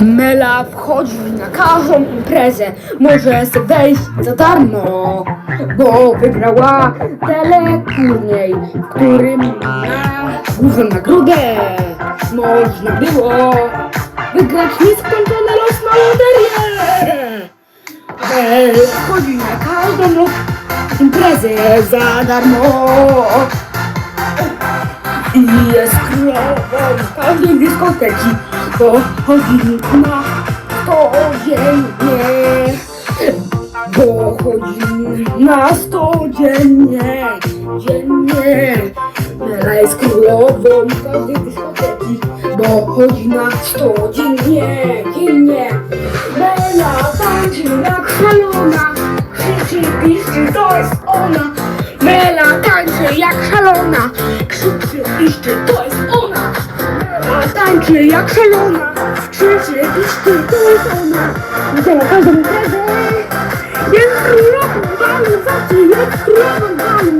Mela wchodzi na każdą imprezę, może sobie wejść za darmo, bo wygrała teleturniej, w którym na główną nagrodę można było wygrać nieskończone los na loterię. Wchodzi na każdą imprezę za darmo. I jest królową każdej dyskoteki, bo chodzi na codziennie. Bo chodzi na sto dziennie, dziennie. Mela jest królową każdej dyskoteki, bo chodzi na sto dziennie, dziennie. Mela tańczy jak szalona, krzyczy, piszczy, to jest ona. Mela tańczy jak szalona, krzyczy, piszczy, to jest ona. Tańczy jak szalona, krzyczy, piszczy, to jest ona. Na każdą imprezę, jest królową balu, zawsze jest królową balu.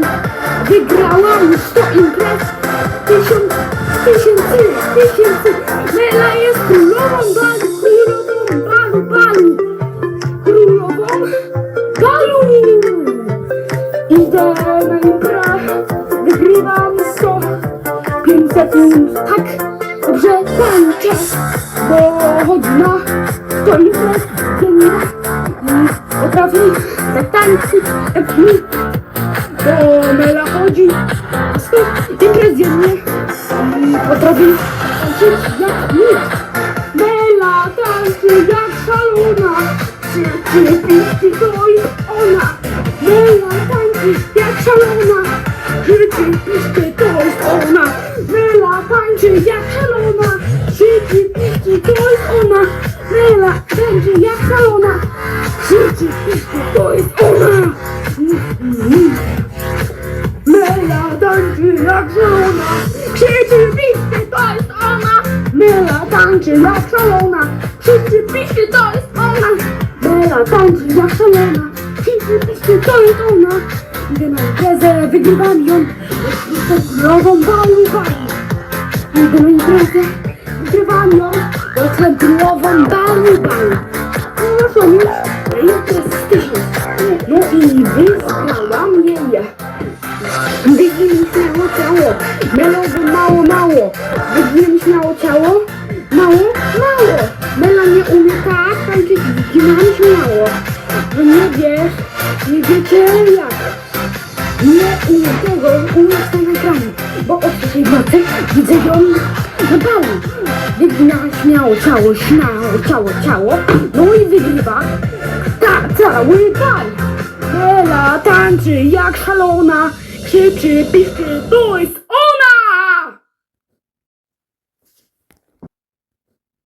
Wygrała już 100 imprez, tysiąc, tysięcy, tysięcy. Mela jest królową balu, królową balu, balu. Królową balu. Idę na imprezę, wygrywam 100, 500 minut, tak, dobrze tańczę, bo chodzi na 100 imprez dziennie i potrafię tak tańczyć jak mi, bo Mela chodzi na 100 imprez dziennie i potrafi tańczyć jak nikt. Mela tańczy jak szalona, krzyczy, piszczy, to jest ona. Mela tańczy jak szalona, krzyczy, piszczy, to jest ona. Mela tańczy jak szalona, Tańczy jak szalona, piszczy, to jest ona. Mela tańczy jak szalona, krzyczy, piszczy, to jest ona. Mela tańczy jak szalona, krzyczy, piszczy, to jest ona. Mela tańczy jak szalona, krzyczy, piszczy, to jest ona. Idę na imprezę, wygrywam ją, jestem królową balu. Idę na imprezę, jestem królową balu, balu. Już imprez tysiąc, no i wygrałam jej. Wygnie mi śmiało ciało, melowy mało, mało. Wygnie mi śmiało ciało, mało, mało. Mela nie umie tak tańczyć, wygina mi śmiało. Wy nie wiesz, nie wiecie jak. Nie umie tego, umie na ekranie, bo od tej nocy widzę ją na balu. Wygina śmiało ciało, śmiało ciało, ciało, no i wygrywa ta, cały bal. Mela tańczy jak szalona, krzyczy, piszczy, to jest